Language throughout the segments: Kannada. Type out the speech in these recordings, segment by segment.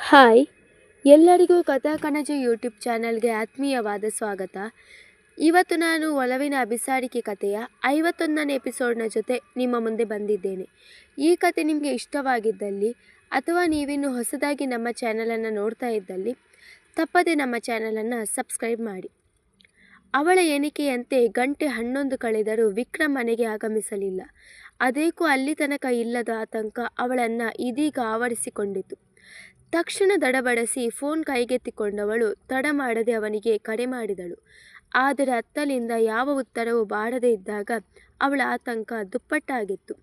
ಹಾಯ್. ಎಲ್ಲರಿಗೂ ಕಥಾ ಕಣಜ ಯೂಟ್ಯೂಬ್ ಚಾನಲ್ಗೆ ಆತ್ಮೀಯವಾದ ಸ್ವಾಗತ. ಇವತ್ತು ನಾನು ಒಲವಿನ ಅಭಿಸಾರಿಕೆ ಕಥೆಯ ಐವತ್ತೊಂದನೇ ಎಪಿಸೋಡ್ನ ಜೊತೆ ನಿಮ್ಮ ಮುಂದೆ ಬಂದಿದ್ದೇನೆ. ಈ ಕತೆ ನಿಮಗೆ ಇಷ್ಟವಾಗಿದ್ದಲ್ಲಿ ಅಥವಾ ನೀವಿನ್ನು ಹೊಸದಾಗಿ ನಮ್ಮ ಚಾನಲನ್ನು ನೋಡ್ತಾ ಇದ್ದಲ್ಲಿ, ತಪ್ಪದೆ ನಮ್ಮ ಚಾನಲನ್ನು ಸಬ್ಸ್ಕ್ರೈಬ್ ಮಾಡಿ. ಅವಳ ಎಣಿಕೆಯಂತೆ ಗಂಟೆ ಹನ್ನೊಂದು ಕಳೆದರೂ ವಿಕ್ರಮ್ ಮನೆಗೆ ಆಗಮಿಸಲಿಲ್ಲ. ಅದೇಕೂ ಅಲ್ಲಿ ತನಕ ಇಲ್ಲದ ಆತಂಕ ಅವಳನ್ನು ಇದೀಗ ಆವರಿಸಿಕೊಂಡಿತು. ತಕ್ಷಣ ದಡಬಡಿಸಿ ಫೋನ್ ಕೈಗೆತ್ತಿಕೊಂಡವಳು ತಡ ಮಾಡದೆ ಅವನಿಗೆ ಕರೆ ಮಾಡಿದಳು. ಆದರೆ ಅತ್ತಲಿಂದ ಯಾವ ಉತ್ತರವೂ ಬಾರದೇ ಇದ್ದಾಗ ಅವಳ ಆತಂಕ ದುಪ್ಪಟ್ಟಾಗಿತ್ತು.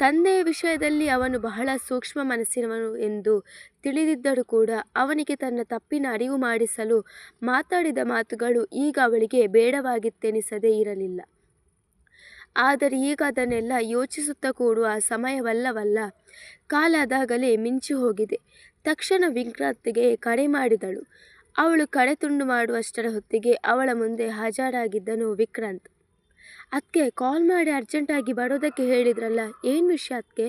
ತಂದೆಯ ವಿಷಯದಲ್ಲಿ ಅವನು ಬಹಳ ಸೂಕ್ಷ್ಮ ಮನಸ್ಸಿನವನು ಎಂದು ತಿಳಿದಿದ್ದರೂ ಕೂಡ ಅವನಿಗೆ ತನ್ನ ತಪ್ಪಿನ ಅರಿವು ಮಾಡಿಸಲು ಮಾತಾಡಿದ ಮಾತುಗಳು ಈಗ ಅವಳಿಗೆ ಬೇಡವಾಗಿತ್ತೆನಿಸದೇ ಇರಲಿಲ್ಲ. ಆದರೆ ಈಗ ಅದನ್ನೆಲ್ಲ ಯೋಚಿಸುತ್ತಾ ಕೂಡುವ ಸಮಯವಲ್ಲವಲ್ಲ. ಕಾಲಾದಾಗಲೇ ಮಿಂಚಿ ಹೋಗಿದೆ. ತಕ್ಷಣ ವಿಕ್ರಾಂತ್ಗೆ ಕರೆ ಮಾಡಿದಳು. ಅವಳು ಕಡೆ ತುಂಡು ಮಾಡುವಷ್ಟರ ಹೊತ್ತಿಗೆ ಅವಳ ಮುಂದೆ ಹಾಜರಾಗಿದ್ದನು ವಿಕ್ರಾಂತ್. ಅದಕ್ಕೆ ಕಾಲ್ ಮಾಡಿ ಅರ್ಜೆಂಟಾಗಿ ಬರೋದಕ್ಕೆ ಹೇಳಿದ್ರಲ್ಲ, ಏನು ವಿಷಯ ಅದಕ್ಕೆ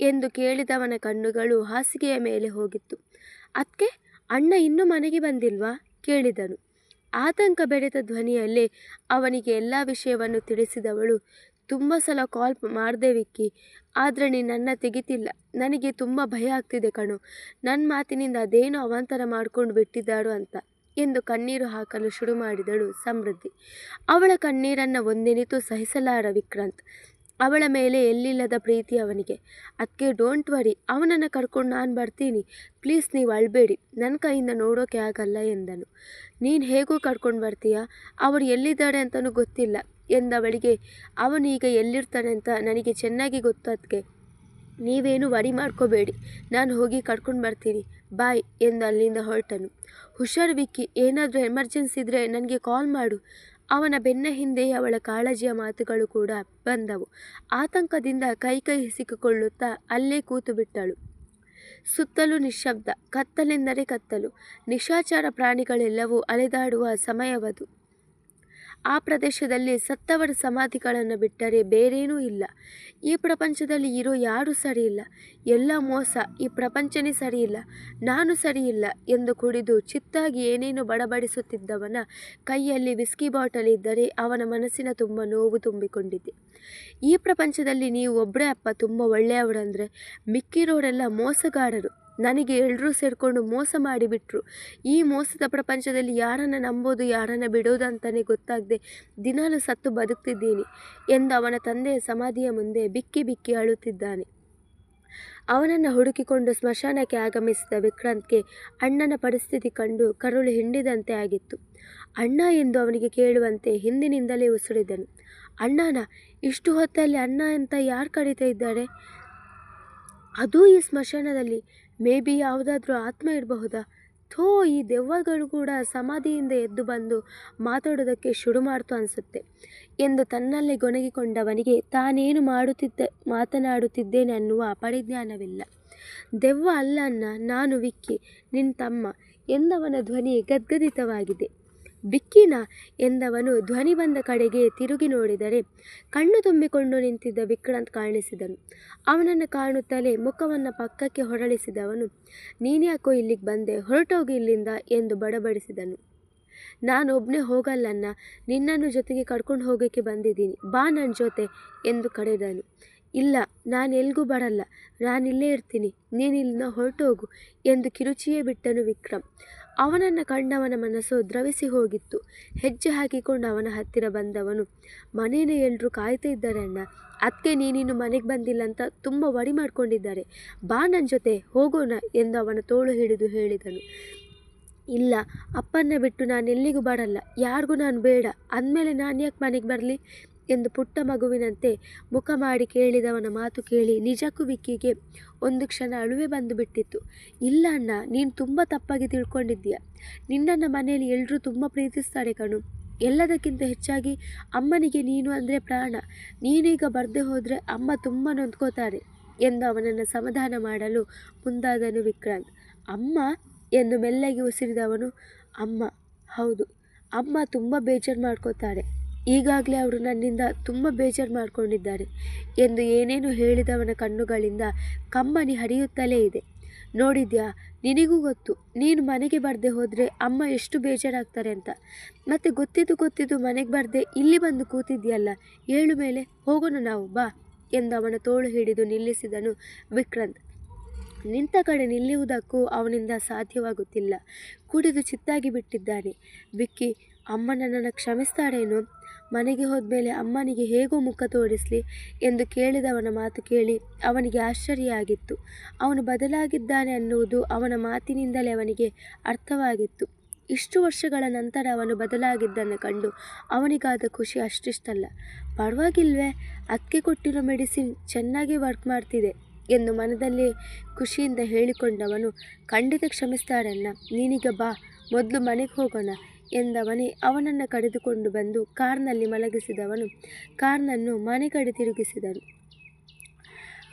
ಎಂದು ಕೇಳಿದವನ ಕಣ್ಣುಗಳು ಹಾಸಿಗೆಯ ಮೇಲೆ ಹೋಗಿತ್ತು. ಅದಕ್ಕೆ ಅಣ್ಣ ಇನ್ನೂ ಮನೆಗೆ ಬಂದಿಲ್ವಾ? ಕೇಳಿದನು. ಆತಂಕ ಬೆರೆತ ಧ್ವನಿಯಲ್ಲೇ ಅವನಿಗೆ ಎಲ್ಲ ವಿಷಯವನ್ನು ತಿಳಿಸಿದವಳು, ತುಂಬ ಸಲ ಕಾಲ್ ಮಾಡಿದೆ ವಿಕ್ಕಿ ಆದರೆ ನೀನು ನನ್ನ ತೆಗಿತಿಲ್ಲ. ನನಗೆ ತುಂಬ ಭಯ ಆಗ್ತಿದೆ ಕಣು. ನನ್ನ ಮಾತಿನಿಂದ ಅದೇನೋ ಅವಾಂತರ ಮಾಡ್ಕೊಂಡು ಬಿಟ್ಟಿದ್ದಾಳು ಅಂತ ಎಂದು ಕಣ್ಣೀರು ಹಾಕಲು ಶುರು ಮಾಡಿದಳು ಸಮೃದ್ಧಿ. ಅವಳ ಕಣ್ಣೀರನ್ನು ಒಂದೆನಿತು ಸಹಿಸಲಾರ ವಿಕ್ರಾಂತ್. ಅವಳ ಮೇಲೆ ಎಲ್ಲಿಲ್ಲದ ಪ್ರೀತಿ ಅವನಿಗೆ. ಅದಕ್ಕೆ ಡೋಂಟ್ ವರಿ, ಅವನನ್ನು ಕರ್ಕೊಂಡು ನಾನು ಬರ್ತೀನಿ. ಪ್ಲೀಸ್ ನೀವು ಅಳಬೇಡಿ ನನ್ನ ಕೈಯಿಂದ ನೋಡೋಕೆ ಆಗಲ್ಲ ಎಂದನು. ನೀನು ಹೇಗೂ ಕರ್ಕೊಂಡು ಬರ್ತೀಯಾ? ಅವರು ಎಲ್ಲಿದ್ದಾರೆ ಅಂತಲೂ ಗೊತ್ತಿಲ್ಲ. ಎಂದವಳಿಗೆ ಅವನೀಗ ಎಲ್ಲಿರ್ತಾನೆ ಅಂತ ನನಗೆ ಚೆನ್ನಾಗಿ ಗೊತ್ತು ನೀವೇನು ವರಿ ಮಾಡ್ಕೋಬೇಡಿ. ನಾನು ಹೋಗಿ ಕರ್ಕೊಂಡು ಬರ್ತೀನಿ. ಬಾಯ್ ಎಂದು ಅಲ್ಲಿಂದ ಹೊರಟನು. ಹುಷಾರ್ ವಿಕ್ಕಿ, ಏನಾದರೂ ಎಮರ್ಜೆನ್ಸಿ ಇದ್ದರೆ ನನಗೆ ಕಾಲ್ ಮಾಡು. ಅವನ ಬೆನ್ನ ಹಿಂದೆ ಅವಳ ಕಾಳಜಿಯ ಮಾತುಗಳು ಕೂಡ ಬಂದವು. ಆತಂಕದಿಂದ ಕೈ ಕೈ ಸಿಕ್ಕಿಕೊಳ್ಳುತ್ತಾ ಅಲ್ಲೇ ಕೂತು ಬಿಟ್ಟಳು. ಸುತ್ತಲೂ ನಿಶ್ಶಬ್ದ, ಕತ್ತಲೆಂದರೆ ಕತ್ತಲು. ನಿಶಾಚಾರ ಪ್ರಾಣಿಗಳೆಲ್ಲವೂ ಅಲೆದಾಡುವ ಸಮಯವದು. ಆ ಪ್ರದೇಶದಲ್ಲಿ ಸತ್ತವರ ಸಮಾಧಿಗಳನ್ನು ಬಿಟ್ಟರೆ ಬೇರೇನೂ ಇಲ್ಲ. ಈ ಪ್ರಪಂಚದಲ್ಲಿ ಇರೋ ಯಾರೂ ಸರಿಯಿಲ್ಲ ಎಲ್ಲ ಮೋಸ, ಈ ಪ್ರಪಂಚನೇ ಸರಿಯಿಲ್ಲ ನಾನು ಸರಿಯಿಲ್ಲ ಎಂದು ಕುಡಿದು ಚಿತ್ತಾಗಿ ಏನೇನು ಬಡಬಡಿಸುತ್ತಿದ್ದವನ ಕೈಯಲ್ಲಿ ವಿಸ್ಕಿ ಬಾಟಲ್ ಇದ್ದರೆ ಅವನ ಮನಸ್ಸಿನ ತುಂಬ ನೋವು ತುಂಬಿಕೊಂಡಿದೆ. ಈ ಪ್ರಪಂಚದಲ್ಲಿ ನೀವು ಒಬ್ಬರೇ ಅಪ್ಪ, ತುಂಬ ಒಳ್ಳೆಯವರಂದರೆ ಮಿಕ್ಕಿರೋರೆಲ್ಲ ಮೋಸಗಾರರು. ನನಗೆ ಎಲ್ಲರೂ ಸೇರಿಕೊಂಡು ಮೋಸ ಮಾಡಿಬಿಟ್ರು. ಈ ಮೋಸದ ಪ್ರಪಂಚದಲ್ಲಿ ಯಾರನ್ನು ನಂಬೋದು, ಯಾರನ್ನು ಬಿಡೋದು ಅಂತಲೇ ಗೊತ್ತಾಗದೆ ದಿನಾಲು ಸತ್ತು ಬದುಕ್ತಿದ್ದೀನಿ ಎಂದು ಅವನ ತಂದೆಯ ಸಮಾಧಿಯ ಮುಂದೆ ಬಿಕ್ಕಿ ಬಿಕ್ಕಿ ಅಳುತ್ತಿದ್ದಾನೆ. ಅವನನ್ನು ಹುಡುಕಿಕೊಂಡು ಸ್ಮಶಾನಕ್ಕೆ ಆಗಮಿಸಿದ ವಿಕ್ರಾಂತ್ಗೆ ಅಣ್ಣನ ಪರಿಸ್ಥಿತಿ ಕಂಡು ಕರುಳು ಹಿಂಡಿದಂತೆ ಆಗಿತ್ತು. ಅಣ್ಣ ಎಂದು ಅವನಿಗೆ ಕೇಳುವಂತೆ ಹಿಂದಿನಿಂದಲೇ ಉಸುಳಿದನು ಅಣ್ಣನ, ಇಷ್ಟು ಹೊತ್ತಲ್ಲಿ ಅಣ್ಣ ಅಂತ ಯಾರು ಕರೀತಾ ಇದ್ದಾರೆ? ಅದೂ ಈ ಸ್ಮಶಾನದಲ್ಲಿ. ಮೇ ಬಿ ಯಾವುದಾದ್ರೂ ಆತ್ಮ ಇರಬಹುದಾ? ಥೋ, ಈ ದೆವ್ವಗಳು ಕೂಡ ಸಮಾಧಿಯಿಂದ ಎದ್ದು ಬಂದು ಮಾತಾಡೋದಕ್ಕೆ ಶುರು ಮಾಡ್ತು ಅನಿಸುತ್ತೆ. ಎಂದು ತನ್ನಲ್ಲೇ ಗೊಣಗಿಕೊಂಡವನಿಗೆ ತಾನೇನು ಮಾಡುತ್ತಿದ್ದ, ಮಾತನಾಡುತ್ತಿದ್ದೇನೆ ಅನ್ನುವ ಪರಿಜ್ಞಾನವಿಲ್ಲ ದೆವ್ವ ಅಲ್ಲ ಅಣ್ಣ ನಾನು ವಿಕ್ಕಿ ನಿನ್ನ ತಮ್ಮ ಎಂದವನ ಧ್ವನಿ ಗದ್ಗದಿತವಾಗಿದೆ. ವಿಕ್ಕಿನ ಎಂದವನು ಧ್ವನಿ ಬಂದ ಕಡೆಗೆ ತಿರುಗಿ ನೋಡಿದರೆ ಕಣ್ಣು ತುಂಬಿಕೊಂಡು ನಿಂತಿದ್ದ ವಿಕ್ರಾಂತ್ ಕಾಣಿಸಿದನು. ಅವನನ್ನು ಕಾಣುತ್ತಲೇ ಮುಖವನ್ನು ಪಕ್ಕಕ್ಕೆ ಹೊರಳಿಸಿದವನು ನೀನ್ಯಾಕೋ ಇಲ್ಲಿಗೆ ಬಂದೆ? ಹೊರಟೋಗಿ ಇಲ್ಲಿಂದ ಎಂದು ಬಡಬಡಿಸಿದನು. ನಾನೊಬ್ಬನೇ ಹೋಗಲ್ಲನ್ನ ನಿನ್ನನ್ನು ಜೊತೆಗೆ ಕರ್ಕೊಂಡು ಹೋಗೋಕ್ಕೆ ಬಂದಿದ್ದೀನಿ. ಬಾ ನನ್ನ ಜೊತೆ ಎಂದು ಕರೆದನು. ಇಲ್ಲ, ನಾನು ಎಲ್ಗೂ ಬರಲ್ಲ. ನಾನಿಲ್ಲೇ ಇರ್ತೀನಿ. ನೀನಿಲ್ಲಿಂದ ಹೊರಟೋಗು ಎಂದು ಕಿರುಚಿಯೇ ಬಿಟ್ಟನು ವಿಕ್ರಮ್. ಅವನನ್ನು ಕಂಡವನ ಮನಸ್ಸು ದ್ರವಿಸಿ ಹೋಗಿತ್ತು. ಹೆಜ್ಜೆ ಹಾಕಿಕೊಂಡು ಅವನ ಹತ್ತಿರ ಬಂದವನು, ಮನೇಲಿ ಎಲ್ಲರೂ ಕಾಯ್ತಾ ಇದ್ದಾರೆ ಅಣ್ಣ. ಅದಕ್ಕೆ ನೀನಿನ್ನು ಮನೆಗೆ ಬಂದಿಲ್ಲ ಅಂತ ತುಂಬ ವಡಿ ಮಾಡ್ಕೊಂಡಿದ್ದಾರೆ. ಬಾ ನನ್ನ ಜೊತೆ, ಹೋಗೋಣ ಎಂದು ಅವನ ತೋಳು ಹಿಡಿದು ಹೇಳಿದನು. ಇಲ್ಲ, ಅಪ್ಪನ್ನ ಬಿಟ್ಟು ನಾನು ಎಲ್ಲಿಗೂ ಬರಲ್ಲ. ಯಾರಿಗೂ ನಾನು ಬೇಡ. ಅಂದಮೇಲೆ ನಾನು ಯಾಕೆ ಮನೆಗೆ ಬರಲಿ? ಎಂದು ಪುಟ್ಟ ಮಗುವಿನಂತೆ ಮುಖ ಮಾಡಿ ಕೇಳಿದವನ ಮಾತು ಕೇಳಿ ನಿಜಕ್ಕೂ ವಿಕ್ಕಿಗೆ ಒಂದು ಕ್ಷಣ ಅಳುವೆ ಬಂದು ಬಿಟ್ಟಿತ್ತು. ಇಲ್ಲ ಅಣ್ಣ, ನೀನು ತುಂಬ ತಪ್ಪಾಗಿ ತಿಳ್ಕೊಂಡಿದ್ದೀಯ. ನಿನ್ನನ್ನು ಮನೆಯಲ್ಲಿ ಎಲ್ಲರೂ ತುಂಬ ಪ್ರೀತಿಸ್ತಾರೆ ಕಣು. ಎಲ್ಲದಕ್ಕಿಂತ ಹೆಚ್ಚಾಗಿ ಅಮ್ಮನಿಗೆ ನೀನು ಅಂದರೆ ಪ್ರಾಣ. ನೀನೀಗ ಬರದೆ ಹೋದರೆ ಅಮ್ಮ ತುಂಬ ನೊಂದ್ಕೋತಾರೆ ಎಂದು ಅವನನ್ನು ಸಮಾಧಾನ ಮಾಡಲು ಮುಂದಾದನು ವಿಕ್ರಾಂತ್. ಅಮ್ಮ ಎಂದು ಮೆಲ್ಲಗೆ ಉಸಿರಿದವನು, ಅಮ್ಮ, ಹೌದು, ಅಮ್ಮ ತುಂಬ ಬೇಜಾರು ಮಾಡ್ಕೋತಾರೆ. ಈಗಾಗಲೇ ಅವರು ನನ್ನಿಂದ ತುಂಬ ಬೇಜಾರು ಮಾಡಿಕೊಂಡಿದ್ದಾರೆ ಎಂದು ಏನೇನು ಹೇಳಿದವನ ಕಣ್ಣುಗಳಿಂದ ಕಮ್ಮನಿ ಹರಿಯುತ್ತಲೇ ಇದೆ. ನೋಡಿದ್ಯಾ? ನಿನಗೂ ಗೊತ್ತು. ನೀನು ಮನೆಗೆ ಬರದೆ ಹೋದರೆ ಅಮ್ಮ ಎಷ್ಟು ಬೇಜಾರಾಗ್ತಾರೆ ಅಂತ. ಮತ್ತೆ ಗೊತ್ತಿದ್ದು ಗೊತ್ತಿದ್ದು ಮನೆಗೆ ಬರದೆ ಇಲ್ಲಿ ಬಂದು ಕೂತಿದ್ಯಲ್ಲ ಏಳು ಮೇಲೆ. ಹೋಗೋಣ ನಾವು, ಬಾ ಎಂದು ಅವನ ತೋಳು ಹಿಡಿದು ನಿಲ್ಲಿಸಿದನು ವಿಕ್ರಂತ್. ನಿಂತ ಕಡೆ ನಿಲ್ಲುವುದಕ್ಕೂ ಅವನಿಂದ ಸಾಧ್ಯವಾಗುತ್ತಿಲ್ಲ. ಕುಡಿದು ಚಿತ್ತಾಗಿ ಬಿಟ್ಟಿದ್ದಾನೆ. ವಿಕ್ಕಿ, ಅಮ್ಮ ನನ್ನನ್ನು ಕ್ಷಮಿಸ್ತಾಳೇನೋ? ಮನೆಗೆ ಹೋದ್ಮೇಲೆ ಅಮ್ಮನಿಗೆ ಹೇಗೋ ಮುಖ ತೋರಿಸಲಿ ಎಂದು ಕೇಳಿದವನ ಮಾತು ಕೇಳಿ ಅವನಿಗೆ ಆಶ್ಚರ್ಯ ಆಗಿತ್ತು ಅವನು ಬದಲಾಗಿದ್ದಾನೆ ಅನ್ನುವುದು ಅವನ ಮಾತಿನಿಂದಲೇ ಅವನಿಗೆ ಅರ್ಥವಾಗಿತ್ತು. ಇಷ್ಟು ವರ್ಷಗಳ ನಂತರ ಅವನು ಬದಲಾಗಿದ್ದನ್ನು ಕಂಡು ಅವನಿಗಾದ ಖುಷಿ ಅಷ್ಟಿಷ್ಟಲ್ಲ. ಪರವಾಗಿಲ್ವೇ ಅದಕ್ಕೆ ಕೊಟ್ಟಿರೋ ಮೆಡಿಸಿನ್ ಚೆನ್ನಾಗಿ ವರ್ಕ್ ಮಾಡ್ತಿದೆ ಎಂದು ಮನದಲ್ಲಿ ಖುಷಿಯಿಂದ ಹೇಳಿಕೊಂಡವನು, ಖಂಡಿತ ಕ್ಷಮಿಸ್ತಾರಣ್ಣ, ನೀನೀಗ ಬಾ, ಮೊದಲು ಮನೆಗೆ ಹೋಗೋಣ ಎಂದವನೇ ಅವನನ್ನು ಕರೆದುಕೊಂಡು ಬಂದು ಕಾರ್ನಲ್ಲಿ ಮಲಗಿಸಿದವನು, ಕಾರ್ನನ್ನು ಮನೆ ಕಡೆ ತಿರುಗಿಸಿದನು.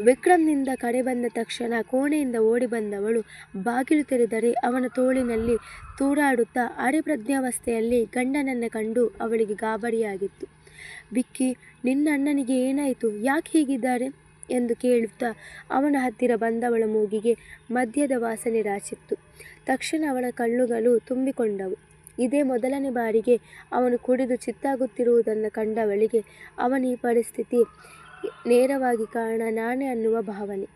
ವಿಕ್ರಮ್ನಿಂದ ಕಡೆ ಬಂದ ತಕ್ಷಣ ಕೋಣೆಯಿಂದ ಓಡಿ ಬಂದವಳು ಬಾಗಿಲು ತೆರೆದರೆ ಅವನ ತೋಳಿನಲ್ಲಿ ತೂರಾಡುತ್ತಾ ಅರೆಪ್ರಜ್ಞಾವಸ್ಥೆಯಲ್ಲಿ ಗಂಡನನ್ನು ಕಂಡು ಅವಳಿಗೆ ಗಾಬರಿಯಾಗಿತ್ತು. ಬಿಕ್ಕಿ ನಿನ್ನ ಅಣ್ಣನಿಗೆ ಏನಾಯಿತು? ಯಾಕೆ ಹೀಗಿದ್ದಾರೆ? ಎಂದು ಕೇಳುತ್ತಾ ಅವನ ಹತ್ತಿರ ಬಂದವಳ ಮೂಗಿಗೆ ಮದ್ಯದ ವಾಸನೆ ರಾಚಿತ್ತು. ತಕ್ಷಣ ಅವಳ ಕಣ್ಣುಗಳು ತುಂಬಿಕೊಂಡವು. ಇದೇ ಮೊದಲನೇ ಬಾರಿಗೆ ಅವನು ಕುಡಿದು ಚಿತ್ತಾಗುತ್ತಿರುವುದನ್ನು ಕಂಡವಳಿಗೆ ಅವನ ಈ ಪರಿಸ್ಥಿತಿ ನೇರವಾಗಿ ಕಾರಣ ನಾನೇ ಅನ್ನುವ ಭಾವನೆ.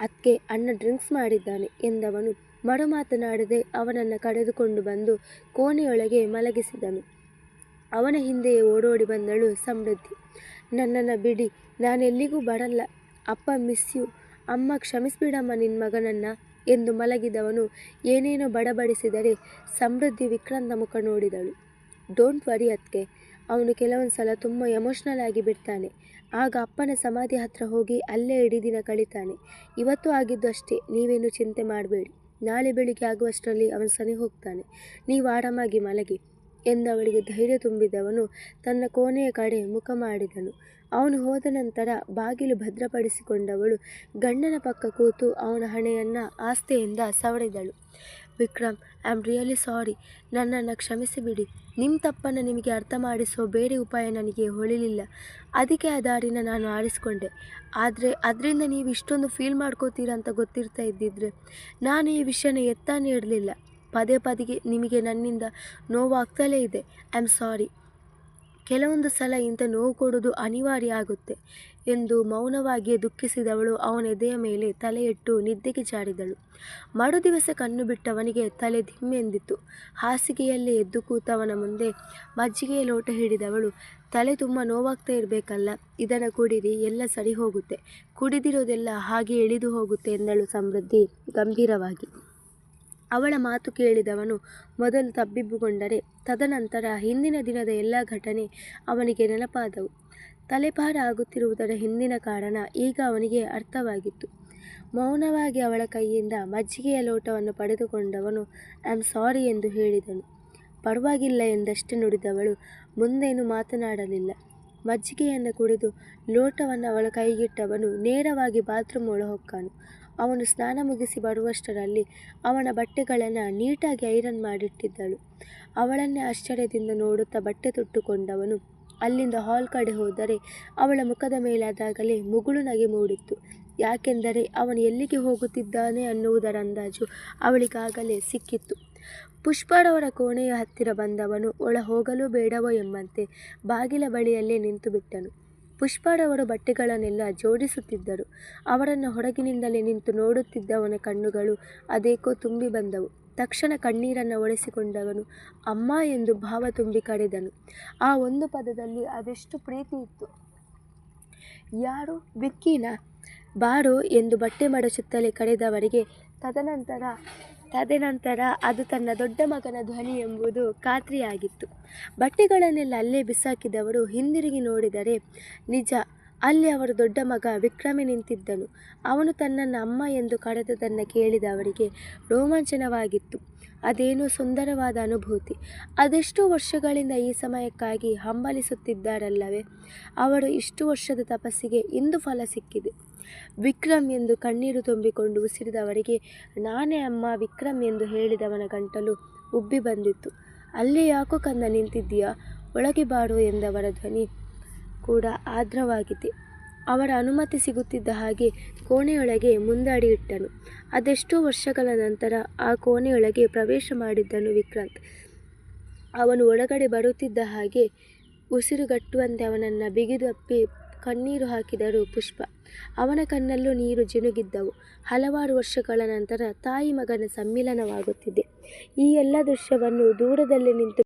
ಅದಕ್ಕೆ ಅಣ್ಣ ಡ್ರಿಂಕ್ಸ್ ಮಾಡಿದ್ದಾನೆ ಎಂದವನು ಮರು ಮಾತನಾಡದೆ ಅವನನ್ನು ಕರೆದುಕೊಂಡು ಬಂದು ಕೋಣೆಯೊಳಗೆ ಮಲಗಿಸಿದನು. ಅವನ ಹಿಂದೆಯೇ ಓಡೋಡಿ ಬಂದಳು ಸಮೃದ್ಧಿ. ನನ್ನನ್ನು ಬಿಡಿ, ನಾನೆಲ್ಲಿಗೂ ಬರಲ್ಲ. ಅಪ್ಪ ಮಿಸ್ ಯು. ಅಮ್ಮ ಕ್ಷಮಿಸಿಬಿಡಮ್ಮ ನಿನ್ನ ಮಗನನ್ನು. ಎಂದು ಮಲಗಿದವನು ಏನೇನೋ ಬಡಬಡಿಸಿದರೆ ಸಮೃದ್ಧಿ ವಿಕ್ರಂದ ಮುಖ ನೋಡಿದಳು. ಡೋಂಟ್ ವರಿ ಅತ್ಕೆ ಅವನು ಕೆಲವೊಂದು ಸಲ ತುಂಬ ಎಮೋಷ್ನಲ್ ಆಗಿ ಬಿಡ್ತಾನೆ. ಆಗ ಅಪ್ಪನ ಸಮಾಧಿ ಹತ್ರ ಹೋಗಿ ಅಲ್ಲೇ ಇಡೀ ದಿನ ಕಳೀತಾನೆ. ಇವತ್ತು ಆಗಿದ್ದು ಅಷ್ಟೇ ನೀವೇನು ಚಿಂತೆ ಮಾಡಬೇಡಿ. ನಾಳೆ ಬೆಳಿಗ್ಗೆ ಆಗುವಷ್ಟರಲ್ಲಿ ಅವನು ಸನಿ ಹೋಗ್ತಾನೆ ನೀವು ಆರಾಮಾಗಿ ಮಲಗಿ. ಎಂದವಳಿಗೆ ಧೈರ್ಯ ತುಂಬಿದವನು ತನ್ನ ಕೋಣೆಯ ಕಡೆ ಮುಖ ಮಾಡಿದನು. ಅವನು ಹೋದ ನಂತರ ಬಾಗಿಲು ಭದ್ರಪಡಿಸಿಕೊಂಡವಳು ಗಂಡನ ಪಕ್ಕ ಕೂತು ಅವನ ಹಣೆಯನ್ನು ಆಸ್ತೆಯಿಂದ ಸವರಿದಳು. Vikram I am really sorry ನನ್ನನ್ನು ಕ್ಷಮಿಸಿಬಿಡಿ. ನಿಮ್ಮ ತಪ್ಪನ್ನು ನಿಮಗೆ ಅರ್ಥ ಮಾಡಿಸೋ ಬೇರೆ ಉಪಾಯ ನನಗೆ ಹೊಳಿಲಿಲ್ಲ. ಅದಕ್ಕೆ ಆ ದಾರಿನ ನಾನು ಆರಿಸಿಕೊಂಡೆ. ಆದರೆ ಅದರಿಂದ ನೀವು ಇಷ್ಟೊಂದು ಫೀಲ್ ಮಾಡ್ಕೋತೀರ ಅಂತ ಗೊತ್ತಿರ್ತಾ ಇದ್ದಿದ್ರೆ ನಾನು ಈ ವಿಷಯನ ಎತ್ತಾನೇ ಇಡಲಿಲ್ಲ ಪದೇ ಪದಿಗೆ ನಿಮಗೆ ನನ್ನಿಂದ ನೋವಾಗ್ತಲೇ ಇದೆ. ಐ ಆಮ್ ಸಾರಿ ಕೆಲವೊಂದು ಸಲ ಇಂಥ ನೋವು ಕೊಡೋದು ಅನಿವಾರ್ಯ ಆಗುತ್ತೆ ಎಂದು ಮೌನವಾಗಿಯೇ ದುಃಖಿಸಿದವಳು ಅವನ ಎದೆಯ ಮೇಲೆ ತಲೆಯಿಟ್ಟು ನಿದ್ದೆಗೆ ಜಾರಿದಳು. ಮರು ದಿವಸ ಕಣ್ಣು ಬಿಟ್ಟವನಿಗೆ ತಲೆ ದಿಮ್ಮೆಂದಿತ್ತು ಹಾಸಿಗೆಯಲ್ಲಿ ಎದ್ದು ಕೂತವನ ಮುಂದೆ ಮಜ್ಜಿಗೆಯ ಲೋಟ ಹಿಡಿದವಳು, ತಲೆ ತುಂಬ ನೋವಾಗ್ತಾ ಇರಬೇಕಲ್ಲ, ಇದನ್ನು ಕುಡಿರಿ, ಎಲ್ಲ ಸರಿ ಹೋಗುತ್ತೆ. ಕುಡಿದಿರೋದೆಲ್ಲ ಹಾಗೆ ಇಳಿದು ಹೋಗುತ್ತೆ ಎಂದಳು ಸಮೃದ್ಧಿ ಗಂಭೀರವಾಗಿ. ಅವಳ ಮಾತು ಕೇಳಿದವನು ಮೊದಲು ತಬ್ಬಿಬ್ಬುಗೊಂಡರೆ ತದನಂತರ ಹಿಂದಿನ ದಿನದ ಎಲ್ಲ ಘಟನೆ ಅವನಿಗೆ ನೆನಪಾದವು. ತಲೆಪಾರ ಆಗುತ್ತಿರುವುದರ ಹಿಂದಿನ ಕಾರಣ ಈಗ ಅವನಿಗೆ ಅರ್ಥವಾಗಿತ್ತು. ಮೌನವಾಗಿ ಅವಳ ಕೈಯಿಂದ ಮಜ್ಜಿಗೆಯ ಲೋಟವನ್ನು ಪಡೆದುಕೊಂಡವನು, ಐ ಆಮ್ ಸಾರಿ ಎಂದು ಹೇಳಿದನು. ಪರವಾಗಿಲ್ಲ ಎಂದಷ್ಟೇ ನುಡಿದವಳು ಮುಂದೇನು ಮಾತನಾಡಲಿಲ್ಲ. ಮಜ್ಜಿಗೆಯನ್ನು ಕುಡಿದು ಲೋಟವನ್ನು ಅವಳ ಕೈಗಿಟ್ಟವನು ನೇರವಾಗಿ ಬಾತ್ರೂಮ್ ಒಳ ಹೊಕ್ಕಾನು ಅವನು ಸ್ನಾನ ಮುಗಿಸಿ ಬರುವಷ್ಟರಲ್ಲಿ ಅವನ ಬಟ್ಟೆಗಳನ್ನು ನೀಟಾಗಿ ಐರನ್ ಮಾಡಿಟ್ಟಿದ್ದಳು. ಅವಳನ್ನೇ ಆಶ್ಚರ್ಯದಿಂದ ನೋಡುತ್ತಾ ಬಟ್ಟೆ ತೊಟ್ಟುಕೊಂಡವನು ಅಲ್ಲಿಂದ ಹಾಲ್ ಕಡೆ ಹೋದರೆ ಅವಳ ಮುಖದ ಮೇಲಾದಾಗಲೇ ಮುಗುಳು ನಗೆ ಮೂಡಿತ್ತು. ಯಾಕೆಂದರೆ ಅವನು ಎಲ್ಲಿಗೆ ಹೋಗುತ್ತಿದ್ದಾನೆ ಅನ್ನುವುದರ ಅಂದಾಜು ಅವಳಿಗಾಗಲೇ ಸಿಕ್ಕಿತ್ತು. ಪುಷ್ಪರವರ ಕೋಣೆಯ ಹತ್ತಿರ ಬಂದವನು, ಒಳ ಹೋಗಲು ಬೇಡವೋ ಎಂಬಂತೆ ಬಾಗಿಲ ಬಳಿಯಲ್ಲೇ ನಿಂತು ಬಿಟ್ಟನು ಪುಷ್ಪರವರು ಬಟ್ಟೆಗಳನ್ನೆಲ್ಲ ಜೋಡಿಸುತ್ತಿದ್ದರು. ಅವರನ್ನು ಹೊರಗಿನಿಂದಲೇ ನಿಂತು ನೋಡುತ್ತಿದ್ದವನ ಕಣ್ಣುಗಳು ಅದೇಕೋ ತುಂಬಿ ಬಂದವು. ತಕ್ಷಣ ಕಣ್ಣೀರನ್ನು ಒರೆಸಿಕೊಂಡವನು ಅಮ್ಮ ಎಂದು ಭಾವ ತುಂಬಿ ಕರೆದನು. ಆ ಒಂದು ಪದದಲ್ಲಿ ಅದೆಷ್ಟು ಪ್ರೀತಿ ಇತ್ತು. ಯಾರು? ವಿಕ್ಕಿನ? ಬಾರೋ ಎಂದು ಬಟ್ಟೆ ಮಡಚುತ್ತಲೇ ಕರೆದವರಿಗೆ ತದನಂತರ ತದನಂತರ ಅದು ತನ್ನ ದೊಡ್ಡ ಮಗನ ಧ್ವನಿ ಎಂಬುದು ಖಾತ್ರಿಯಾಗಿತ್ತು. ಬಟ್ಟೆಗಳನ್ನೆಲ್ಲ ಅಲ್ಲೇ ಬಿಸಾಕಿದವರು ಹಿಂದಿರುಗಿ ನೋಡಿದರೆ, ನಿಜ, ಅಲ್ಲಿ ಅವರ ದೊಡ್ಡ ಮಗ ವಿಕ್ರಮೆ ನಿಂತಿದ್ದನು. ಅವನು ತನ್ನನ್ನು ಅಮ್ಮ ಎಂದು ಕರೆದದನ್ನು ಕೇಳಿದವರಿಗೆ ರೋಮಾಂಚನವಾಗಿತ್ತು. ಅದೇನೋ ಸುಂದರವಾದ ಅನುಭೂತಿ. ಅದೆಷ್ಟೋ ವರ್ಷಗಳಿಂದ ಈ ಸಮಯಕ್ಕಾಗಿ ಹಂಬಲಿಸುತ್ತಿದ್ದಾರಲ್ಲವೇ. ಅವರು ಇಷ್ಟು ವರ್ಷದ ತಪಸ್ಸಿಗೆ ಇಂದು ಫಲ ಸಿಕ್ಕಿದೆ. ವಿಕ್ರಮ್ ಎಂದು ಕಣ್ಣೀರು ತುಂಬಿಕೊಂಡು ಉಸಿರಿದವರಿಗೆ, ನಾನೇ ಅಮ್ಮ ವಿಕ್ರಮ್ ಎಂದು ಹೇಳಿದವನ ಗಂಟಲು ಉಬ್ಬಿ ಬಂದಿತ್ತು ಅಲ್ಲೇ ಯಾಕೋ ಕಂದ ನಿಂತಿದ್ದೀಯಾ ಒಳಗೆ ಬಾಡು ಎಂದವರ ಧ್ವನಿ ಕೂಡ ಆರ್ದ್ರವಾಗಿದೆ ಅವರ ಅನುಮತಿ ಸಿಗುತ್ತಿದ್ದ ಹಾಗೆ ಕೋಣೆಯೊಳಗೆ ಮುಂದಾಡಿ ಇಟ್ಟನು. ಅದೆಷ್ಟೋ ವರ್ಷಗಳ ನಂತರ ಆ ಕೋಣೆಯೊಳಗೆ ಪ್ರವೇಶ ಮಾಡಿದ್ದನು ವಿಕ್ರಾಂತ್. ಅವನು ಒಳಗಡೆ ಬರುತ್ತಿದ್ದ ಹಾಗೆ ಉಸಿರುಗಟ್ಟುವಂತೆ ಅವನನ್ನು ಬಿಗಿದು ಅಪ್ಪಿ ಕಣ್ಣೀರು ಹಾಕಿದರು ಪುಷ್ಪ. ಅವನ ಕಣ್ಣಲ್ಲೂ ನೀರು ಜಿನುಗಿದ್ದವು. ಹಲವಾರು ವರ್ಷಗಳ ನಂತರ ತಾಯಿ-ಮಗನ ಸಮ್ಮಿಲನವಾಗುತ್ತಿದೆ. ಈ ಎಲ್ಲ ದೃಶ್ಯವನ್ನು ದೂರದಲ್ಲಿ ನಿಂತು